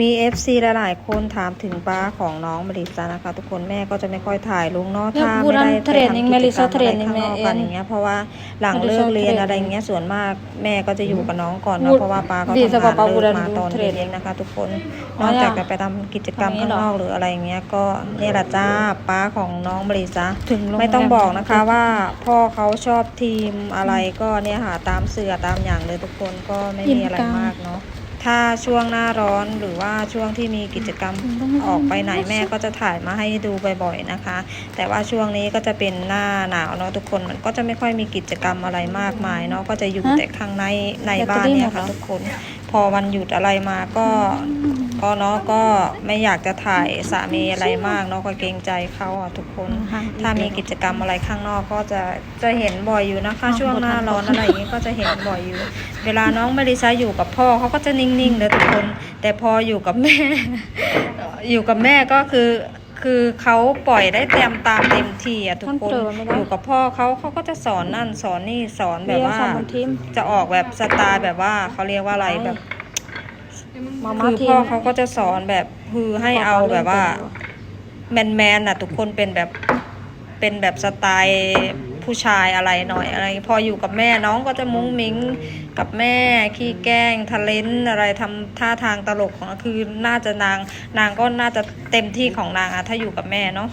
มี FC หลายๆคนถามถึงป้าของน้องมลิซานะคะ ทุกคนแม่ก็จะไม่ค่อยถ่ายลงเนาะเนี่ยถ้าบูไม่รันได้ไปเทรนนิ่งทำกิจกรรม Melissa อะไรข้างนอก training กันแม่อย่างเงี้ยเพราะว่าหลัง Melissa เลิกเรียน training อะไรเงี้ยส่วนมากแม่ก็จะอยู่กับน้องก่อนบูเนาะเพราะว่าป้าก็ดีทำสำหรับงานป้าบูเลิรักนมาตอนเทรนเย็นๆนะคะ ทุกคนอ๋นออกจากเนี่ยจะไปทำกิจกรรมทำอย่างนี้ข้างเหรอนอกหรืออะไรเงี้ยก็เนี่ยแหละจ้าป้าของน้องมลิซาถึงโรงแรมไม่ต้องบอกนะคะว่าพ่อเขาชอบทีมอะไรก็เนี่ยค่ะตามเสือตามอย่างเลยทุกคนก็ไม่มีอะไรมากเนาะ ถ้าช่วงหน้าร้อนหรือว่าช่วงที่มีกิจกรรมออกไปไหนแม่ก็จะถ่ายมาให้ดูบ่อยๆนะคะ แต่ว่าช่วงนี้ก็จะเป็นหน้าหนาวเนาะทุกคนมันก็จะไม่ค่อยมีกิจกรรมอะไรมากมายเนาะก็จะอยู่ฮะแต่ข้างในในแบตเตอบ้านรี่เนี่ยหมดเหรค่ะอทุกคน พอวันหยุดอะไรมาก็ ก็เนาะก็ไม่อยากจะถ่ายสามีอะไรมากเนาะก็เกรงใจเขาอะทุกคน ถ้ามีกิจกรรมอะไรข้างนอกก็จะจะเห็นบ่อยอยู่นะคะอ้าวช่วงหน้าบ่ทันร้อนอะไรอย่างนี้ก็จะเห็นบ่อยอยู่ เวลาน้องมาริซาอยู่กับพ่อเขาก็จะนิ่งๆเลยทุกคน แต่พออยู่กับแม่ อยู่กับแม่ก็คือคือเขาปล่อยได้เต็มตามเต็มที่อะทุกคนท่านเติมไม่ได้อยู่กับพ่อเขาเขาก็จะสอนนั่นสอนนี่สอนแบบว่าเรียนสอนบนทีมจะออกแบบสไตล์แบบว่าเขาเรียกว่าอะไรแบบ มาม่าคือทีพ่อมเขาก็จะสอนแบบคือให้เอาแบบว่า แมนแมนๆน่ะ ทุกคนเป็นแบบเป็นแบบสไตล์ผู้ชายอะไรหน่อยอะไร พออยู่กับแม่น้องก็จะมุ้งมิ้งกับแม่ขี้แกล้งทะเลนอะไรทำท่าทางตลกของคือน่าจะนาง นางก็น่าจะเต็มที่ของนางอะถ้าอยู่กับแม่เนาะ